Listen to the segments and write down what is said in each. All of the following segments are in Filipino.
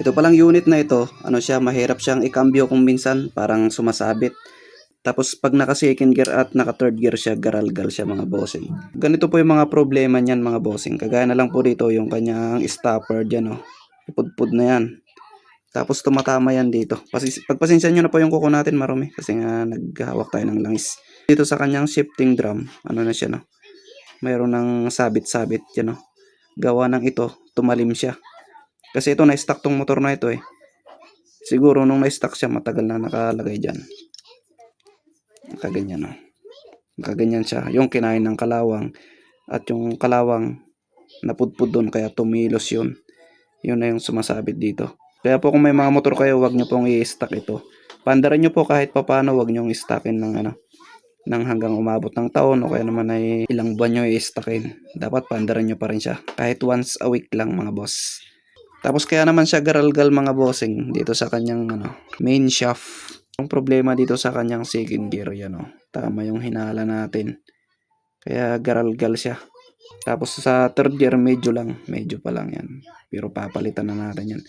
Ito palang unit na ito, ano siya, mahirap siyang ikambyo kung minsan, parang sumasabit. Tapos pag naka second gear at naka third gear siya, garalgal siya mga bossing. Ganito po yung mga problema niyan mga bossing. Kagaya na lang po dito yung kanyang stopper dyan oh. Pudpud na yan. Tapos tumatama yan dito. Pasis- pagpasensya nyo na po yung kuko natin marumi kasi nga naghahawak tayo ng langis. Dito sa kanyang shifting drum, ano na siya no. Mayroon ng sabit-sabit yan no. Gawa ng ito, tumalim siya. Kasi ito na-stock tong motor na ito eh. Siguro nung na-stock siya matagal na nakalagay dyan. Nakaganyan no. Nakaganyan siya. Yung kinain ng kalawang at yung kalawang napudpud doon kaya tumilos yun. Yun na yung sumasabit dito. Kaya po kung may mga motor kayo, wag nyo pong i-stack ito. Pandaran nyo po kahit papano, wag nyo i-stackin ng ano, ng hanggang umabot ng taon o kaya naman ay ilang buwan nyo i-stackin. Dapat pandaran nyo pa rin siya. Kahit once a week lang mga boss. Tapos kaya naman siya garalgal mga bossing dito sa kanyang ano, main shaft. Yung problema dito sa kanyang second gear yan o. Tama yung hinala natin. Kaya garalgal siya. Tapos sa third gear medyo lang, medyo pa lang yan. Pero papalitan na natin yan.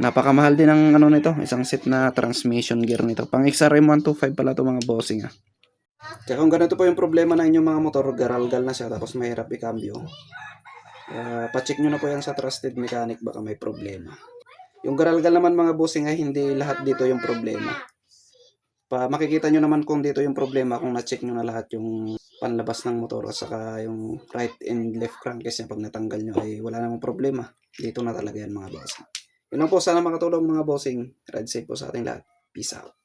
Napakamahal din ang ano nito, isang set na transmission gear nito. Pang XRM 125 pala to mga bossing ah. Kaya kung ganito po yung problema ng inyong mga motor, garalgal na siya tapos mahirap i-cambio. Kaya pacheck nyo na po yan sa trusted mechanic baka may problema. Yung garalgal naman mga bossing ay hindi lahat dito yung problema. Pa makikita nyo naman kung dito yung problema kung na-check nyo na lahat yung panlabas ng motor at saka yung right and left crankcase niya pag natanggal nyo ay wala namang problema. Dito na talaga yan mga bossing. Yun lang po, sana makatulong mga bossing. Ride safe po sa ating lahat. Peace out.